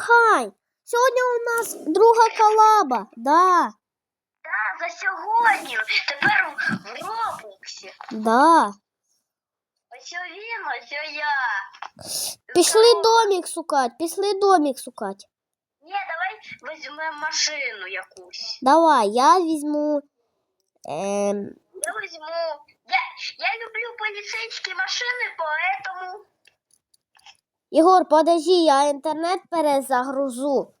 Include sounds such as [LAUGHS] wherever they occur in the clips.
Хай. Сьогодні у нас друга колаба. Да. Так, за сьогодні. Тепер в Роблоксі. Да. Ось він, ось я. Пішли домик шукати, пішли домик шукати. Ні, давай візьмемо машину якусь. Давай, я візьму. Ем, Я візьму. Я, я люблю поліцейські машини, поэтому. Ігор, подожди, я інтернет перезагрузу.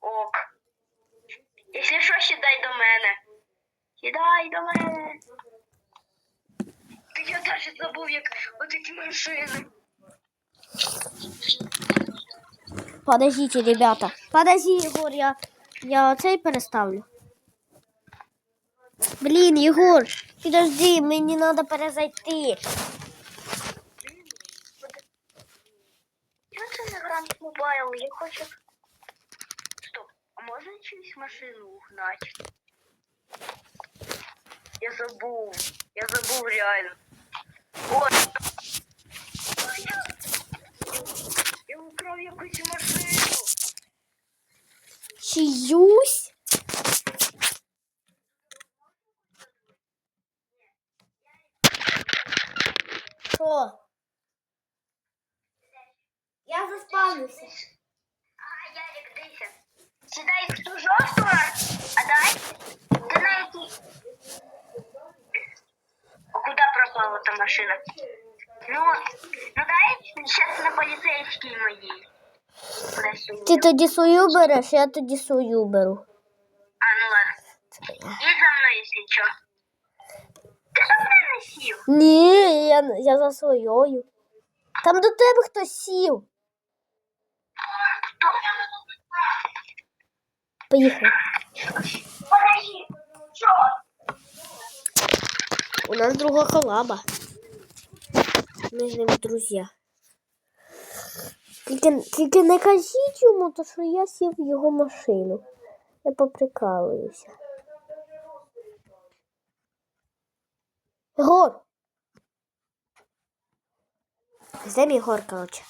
Ок. Якщо що, сідай до мене. Сідай до мене. Та я навіть забув, як отакі машини. Подождите, ребята. Подожди, Егор, я, я оцей переставлю. Блін, Єгор, підожди, мені треба перезайти. Чого це не гранд мобайл? Я хочу. Стоп, а можна чиюсь машину угнати? Я забув. Я забув реально. Ой. Я, я украв якусь машину. Чиюсь? Що? Я заспавнився. А, Ярик, дивися. Сідай в ту жовту, а на якій? А куди пропала та машина? Ну, ну дай зараз на поліцейській моїй. Ти тоді свою береш, я тоді свою беру. А, ну ладно. Їдь за мною, якщо що. Ти за мною не сів? Ні, я, я за своєю. Там до тебе хтось сів. Поїхали. У нас друга колаба. Ми з ним друзі. Тільки, тільки не кажіть йому, то що я сів в його машину. Я поприкалуюся. Егор! Де мій Егор, коротше?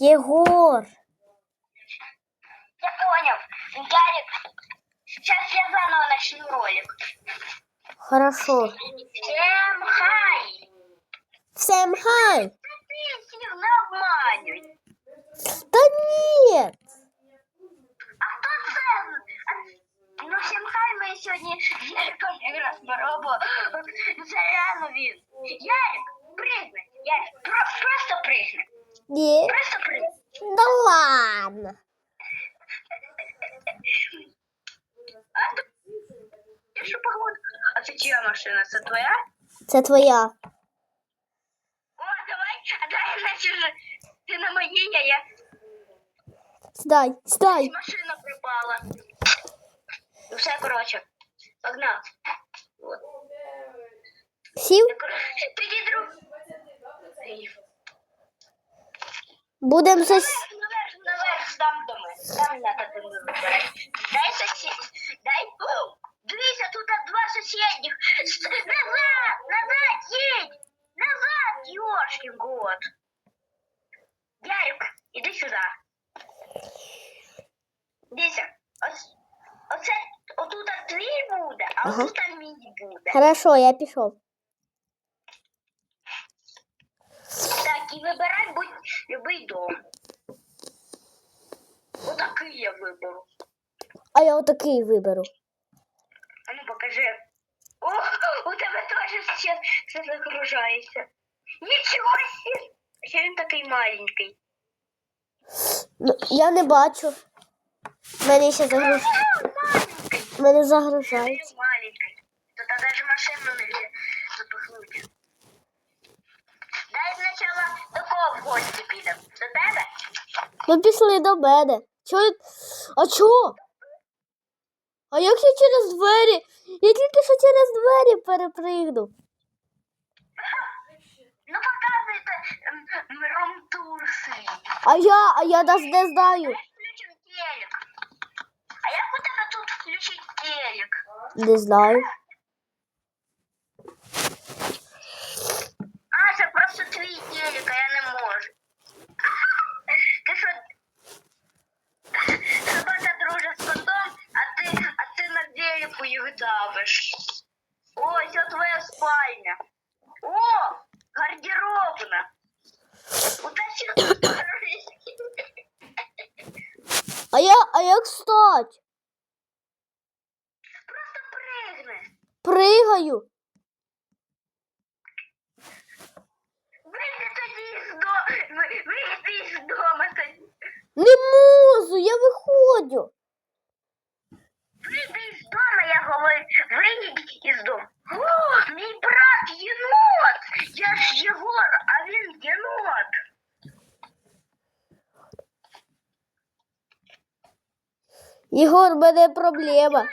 Єгор! Я понял. Ярик, сейчас я заново начну ролик. Хорошо. Всем хай! Всем хай! Ты всех не обманывай. Та ні! А хто це? А, Ну, всім хай ми сьогодні з Яриком якраз поробимо. Заряно він. Ярик, пригни. Ярик, про, просто пригни. Ні. Просто пригни. Да ладно. А ти ти що погода? А це чия машина? Це твоя? Це твоя. О, давай, а давай наче же ти на моїй, а я Стай, стай. машина пропала. Ну все, коротше, погнав. От. Сів? Я, коротше, Тоді друг. Будем зас... Наверх, наверх, там доми. Там надо ти вибирати. Дай сосед. Дай. О, дивися, тут два сусідніх. Назад, назад, їдь. Назад, ёшкин год. Ярик, іди сюди. Дивися, ось, оце, отут твій буде, а Ага. отут мій буде. Хорошо, я пішов. Так, і вибирай будь-любий дом. Отакий я виберу. А я отакий виберу. А ну покажи. О, у тебе теж ще все загружається. Нічого себе! Ще він такий маленький. Ну, я не бачу. Мене ще загруз... Мене загружається. Маленький. Тут навіть машину не запихнути. Дай спочатку до кого в гості підемо? До тебе? Ну пішли до мене. Чого? А чого? А як я через двері? Я тільки що через двері перепригнув. Ну показуйте ром-тур свій. А я, а я навіть не знаю. А як у тебе тут включить телек? Не знаю. А, це просто твій телек, а я не можу. Ти що? Собака дружить з котом, а ти, а ти на телеку їх давиш. Ось, це твоя спальня. О, гардеробна. Утащи. А я, а як стать? Просто пригни. Пригаю. Вийди тоді з дому. Вийди з дому тоді. Не можу, я виходжу. Вийди із дому, я говорю, вийдіть із дому. О, мій брат єнот! Я ж Єгор, а він єнот. Ігор, в мене проблема.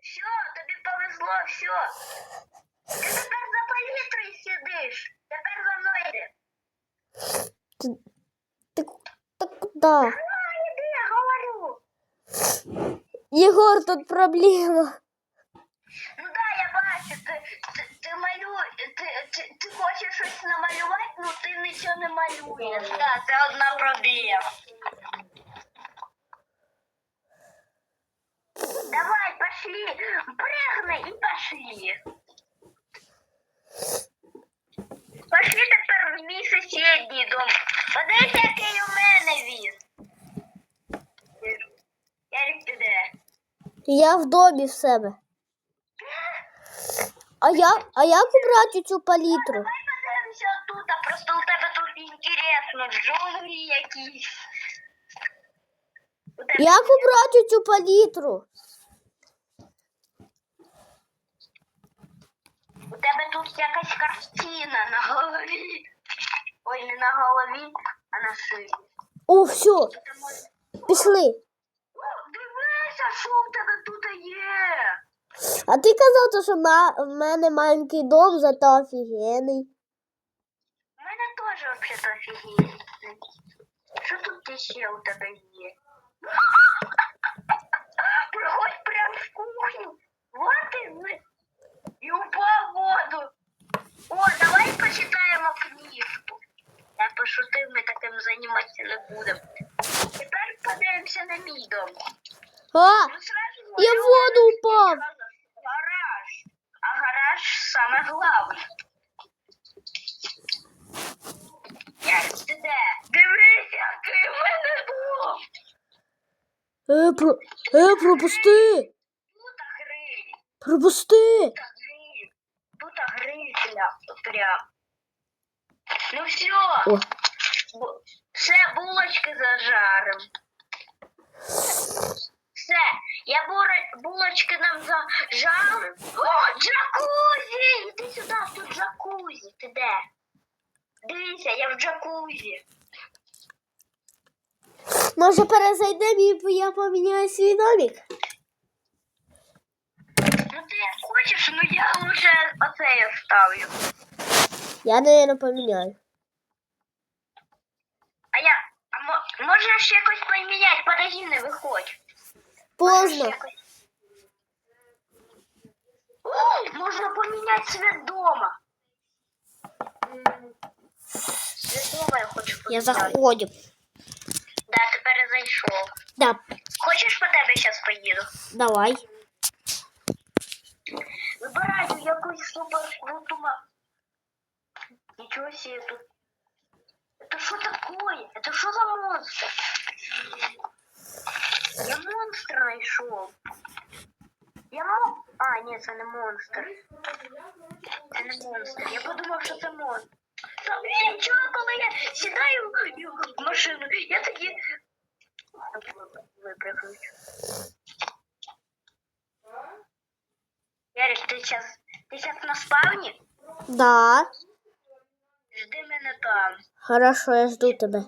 Все, тобі повезло, все. Ти тепер за палітрою сидиш. Тепер за мною йди. Ти, куди? А, іди, я говорю. Єгор, тут проблема. Ну да, я бачу, ти, ти, ти малюєш, ти, ти, ти хочеш щось намалювати, ну ти нічого не малюєш. Так, це одна проблема. Давай, пошли, прыгни и пошли. Пошли тепер в мій сусідній дом. Подивися, який у мене він. Ярик, ти де? Я в домі в себе. А я, а як убрати цю палітру? Давай подивимося тут, а просто у тебе тут інтересно, джунглі якісь. У тебе, Як убрати цю палітру? у тебе тут якась картина на голові. Ой, не на голові, а на шиї. О, все, Ти можеш- пішли. Дивися, що в тебе тут є. А ти казав, що в мене маленький дом, зато офігенний. У мене теж взагалі офігенний. Що тут ще у тебе є? [LAUGHS] Проходь прямо в кухню. Вот і. І упав в воду. О, давай почитаємо книжку. Я пошутив, ми таким займатися не будемо. Тепер подивимося на мій дом. А, Ну, я в воду упав. Гараж. А гараж саме головне. Як ти де? Дивись, який в мене дом. е, про, е, пропусти, Тут гриль, пропусти. тут гриль, тут гриль прям. Ну все, О, все, булочки зажарим. Все, я булочки нам зажарив. О, джакузі! Іди сюди, тут джакузі. Ти де? Дивися, я в джакузі. може перезайдемо і я поміняю свій домик? Ну ти як хочеш, ну я лучше оце я ставлю. Я, наверное, поміняю. А я. А мо, можна ще якось поміняти, подожди, не виходь. Поздно. Якось- О, можна поміняти світ дома. Світ дома я хочу поміняти. Я заходим. Да, тепер зайшов. Да, Хочеш по тебе зараз поїду? давай. Вибираю якусь супер круту ма... Ничего себе тут. Это что такое? Это что за монстр? Я монстра нашел. Я мон... А, ні, це не монстр. Це не монстр. Я подумав, що це монстр. Та, блін, чого, коли я сідаю в машину, я тоді... Випрыгнуть. Ярик, ти сейчас, ти сейчас на спавні? Да. Жди мене там. Хорошо, я жду тебе.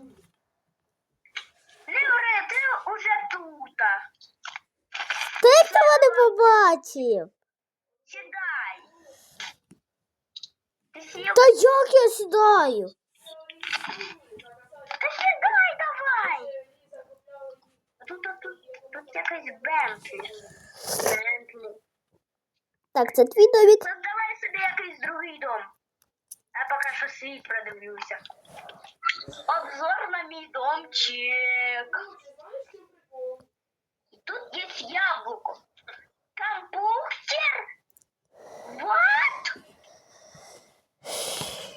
Не ври, ти ти мене побачив? Сідай. Ти сів? Та як я сідаю? Та сідай давай. Тут, тут, тут, тут якась Бентлі. Бентлі. Так, це твій домик. Создавай собі якийсь другий дом. А поки що свій продивлюся. Обзор на мій домчик. Знаєш, що прикол? Тут есть яблоко. Компьютер? Вот?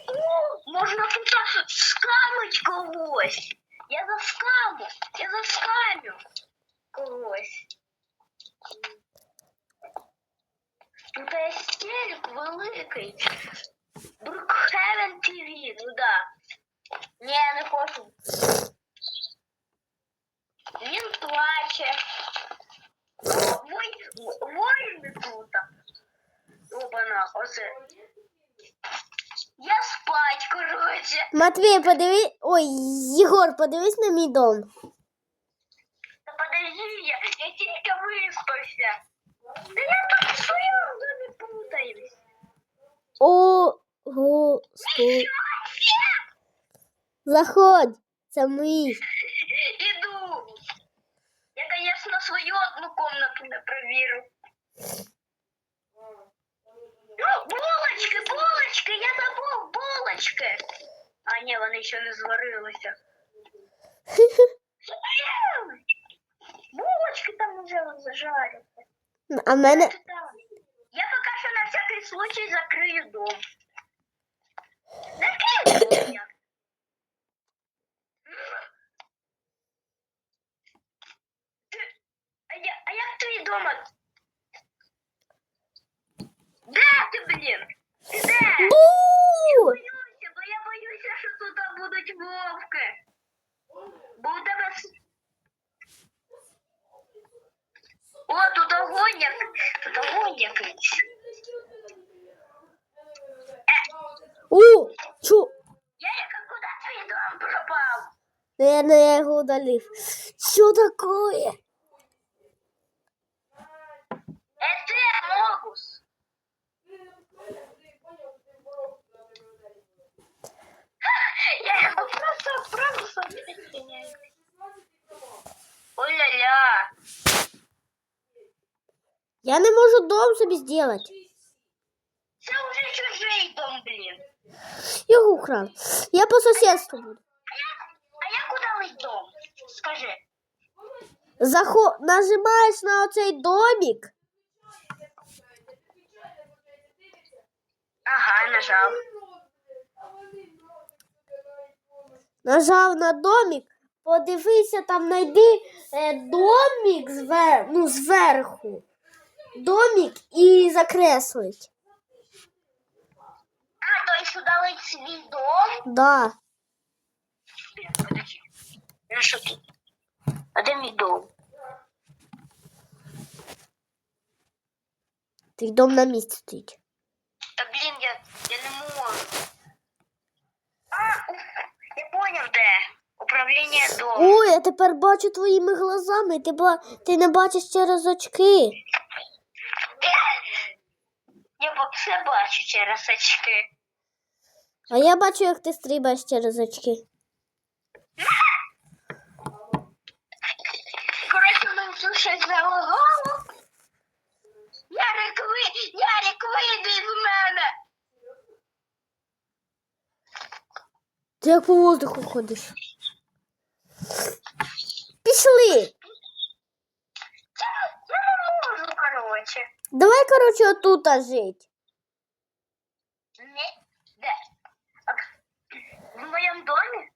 О, можно тут скамить когось. Я заскаму. Я заскамю когось. Тут є телек великий. Brookhaven TV, ну да. Ні, я не хочу. Він плаче. Воїни тут. Опана, оце. Я спать, короче. Матвій, подивись. Ой, Єгор, подивись на мій дом. Та подожди, я, я тільки виспався. Та я тут своєму домі путаюсь. О, господи. Заходь. Це мій. Іду. Я, конечно, свою комнату не. О, булочки, булочки, я забув булочки. А ні, вони ще не зварилися. Булочки там уже зажаряться. А в мене. Я пока что на всякий случай закрою дом. Закрию дом я. Ти- А, я, а як твій дома? Де ти, блін? Ти де? Бу! Боюся, бо я боюся, що тут будуть вовки. Бо у тебе... с- О, тут огонь, як... тут огонь якийсь. У! Чу! Ярика, куда твій дом пропав? Наверное, я його удалив. Що такое? Это Могус. Я его просто, просто извиняюсь. Ой-ля-ля. Я не можу дом собі зробити. Це вже чужий дом, блін. Його украв. Я по сусідству буду. А як, удалий дом? Скажи. Захо... Нажимаєш на оцей домик. Ага, нажав. Нажав на домик. Подивися, там знайди е, домик звер... ну, зверху. Домик і закреслить. А, то есть удалить свій дом? Да. Блін, подожди. Ну що тут? А де мій дом? Твій дом на місці стоїть. Та блін, я, я не можу. А, уф, я поняв де. Управління домом. Ой, я тепер бачу твоїми глазами. Ти, ба... ти не бачиш через очки. Я все бачу через очки. А я бачу, як ти стрибаєш через очки. Коротше, ми тут щось залагало. Ярик, ви, Ярик, вийди з мене. Ти як по воздуху ходиш. Пішли. Давай, коротше, отут жить. Не, де? А, в моєму домі?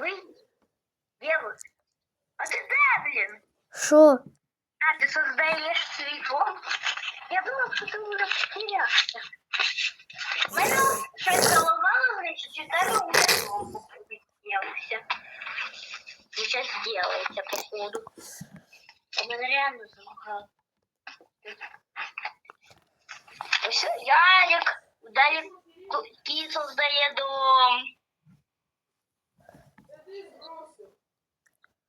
Ви? Єва? А ти де, блін? Що? А, ти создаєш свій дом? Я думав, що ти вже потерявся. Мене щось залагало, значить, чи тебе вже дом з'явився. Сейчас сделается, походу. А мене реально залагало. Ось Ярик, далі кіт создає дом.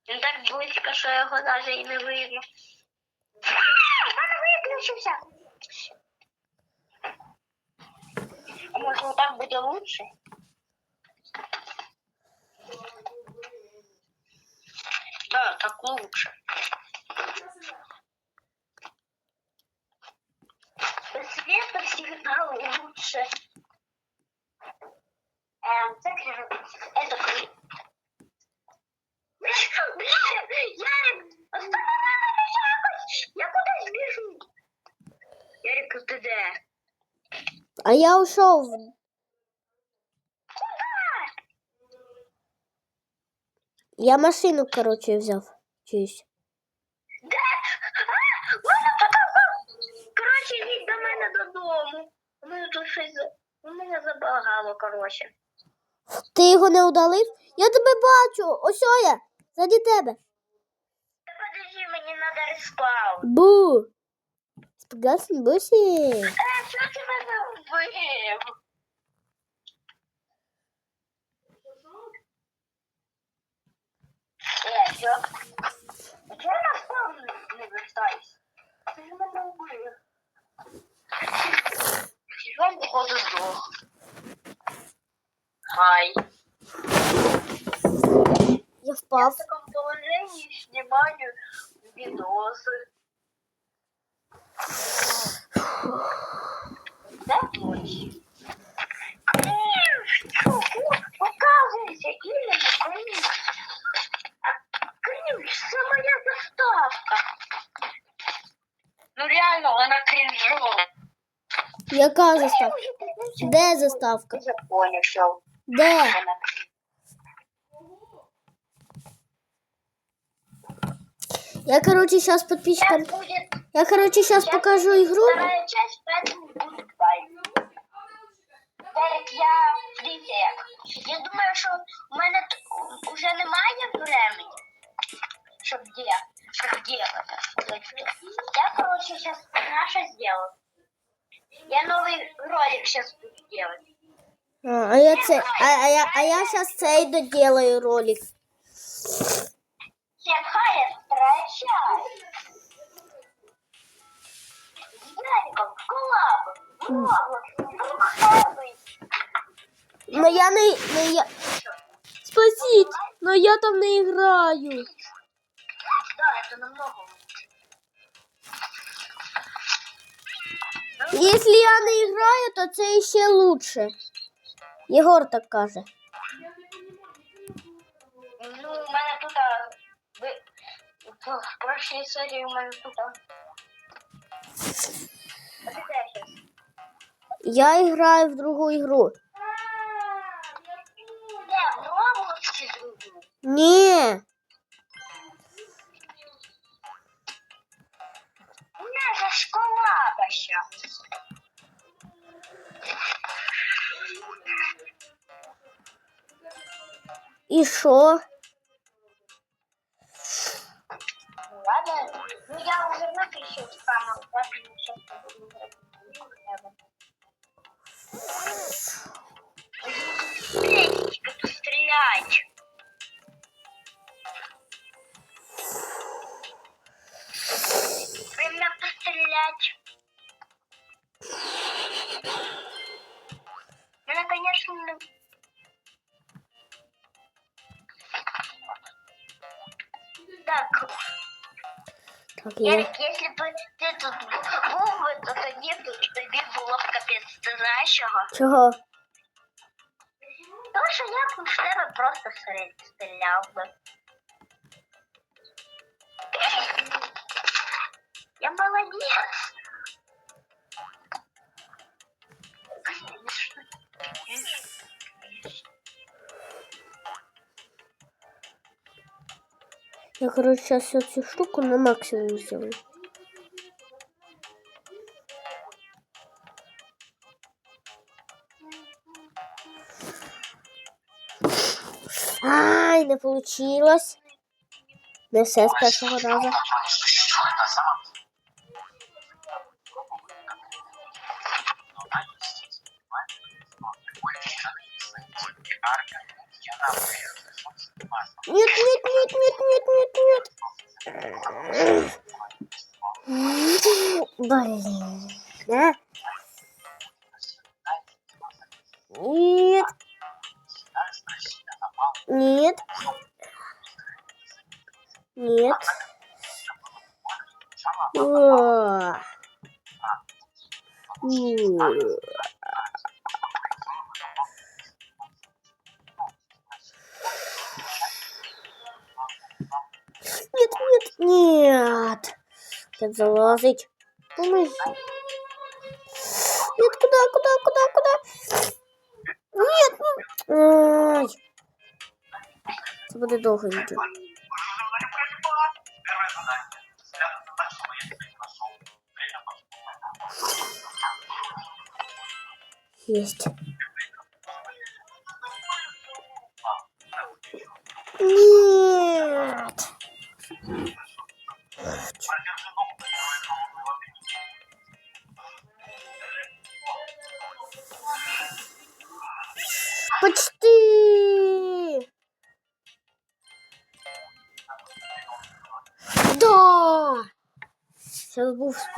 Він так близько, що його навіть і не видно. [LAUGHS] В мене виключився. А може так буде лучше? Да, так лучше. Без света всегда лучше. Эм, так, это кри- Блин, Ярик, останови мене якось! Я кудись біжу. Ярик, ти де? А я ушов. Куда? Я машину, короче, взяв. Чуюсь. Де? А, мене тут або- Коротше, їдь до мене додому. У мене тут щось за- у мене забагало, коротше. Ти його не удалив? Я тебе бачу. Ось я. Заді тебе. Та подожди, мені треба респаун. Бу. Спгасен бусі. Е, що ти мене вбив? Е, що? А чого я на спаун не вертаюсь? Ти ж мене вбив. Вам походу здох. Хай. Я впав. в таком положении снимаю видосы. Да, точно. Показывайте именно Кринж. А Кринж самая заставка. Ну реально, она кринжовая. Яка заставка? Де заставка? Де? Я, короче, сейчас подписчикам... Я, короче, сейчас покажу игру. бай. Я дивіться. Я думаю, що в мене уже немає времени, щоб де, щоб делать. Я, короче, сейчас наше сделаю. Я новый ролик сейчас буду делать. А, а я це... А, а я, а я сейчас цей доделаю ролик. Всем хай, вторая часть. С Яриком, коллабы, Роблокс, Хэбби. Но я не... не я... Спасіть! Но я там не граю. Да, это намного лучше. Если я не граю, то це ще лучше. Єгор так каже. Ну, у мене тут ви- в прошлій серії у мене тут. Я граю в другу ігру. Де, в Роблоксі другу? Ні. Школа щас. І що? Ну ладно, ну я уже напишу спамом, поэтому я. Если бы ты тут був би, то тоді б тобі було б капець. Ти знаєш чого? Чого? Тому що я б в тебе просто стріл- стріляв би. Я молодець. Я, короче, сейчас эту штуку на максимум сделаю. Ай, не получилось. Не все з першого разу. Нет, нет, нет, нет, нет, нет, нет. Блин. Да? Нет. Нет. Нет. О. Нет, Как залазить? Нет, куда, куда, куда, куда? Нет, ну. Ай. Це буде довго відео. Первое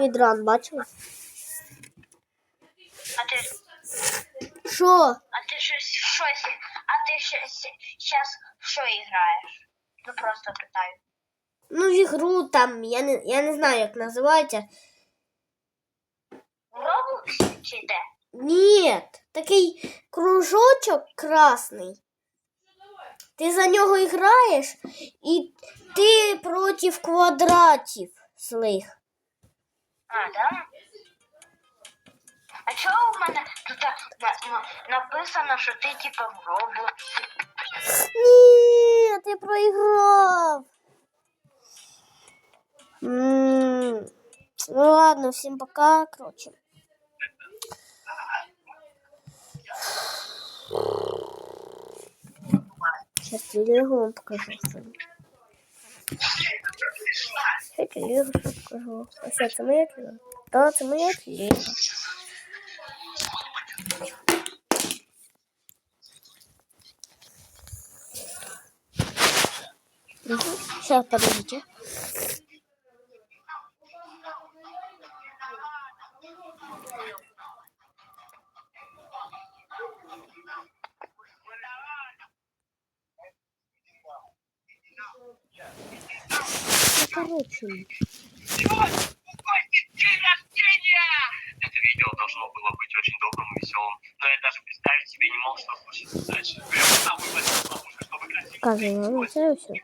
Був спідран, бачила? А ти, Що? а ти щось, щось, а ти зараз що граєш? Ну просто питаю. Ну, в ігру там, я не, я не знаю, як називається. В Roblox чи де? Ні, такий кружочок красний. Ти за нього граєш, і ти проти квадратів злих. А, да? А чого у мене тут на, на, написано, що ти типа в Roblox? Ні, ти проіграв. М, Ну ладно, всім пока, короче. Сейчас телегу вам покажу. Я Телегу ще покажу. А що, це моя телега? Так, це моя телега. Сейчас, подождите. короче, Это видео должно было быть очень добрым и веселым, но я даже представить себе не мог, что случится дальше. Прямо сам выбросил ловушку, чтобы красиво показываю вам це все.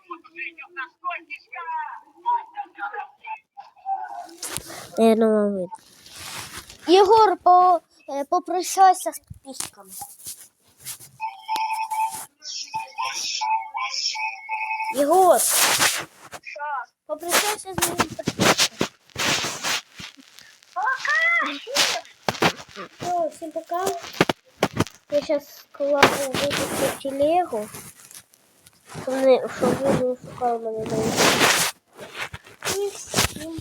Наверное, вам видно. Єгор, по, е, попрощайся з підписчиками. Єгор, Що? Попрощайся з моїм підписчиком. Пока! Все, всем пока. Я сейчас кладу выпущу телегу. Чтобы вы не шукали мене на. І всім.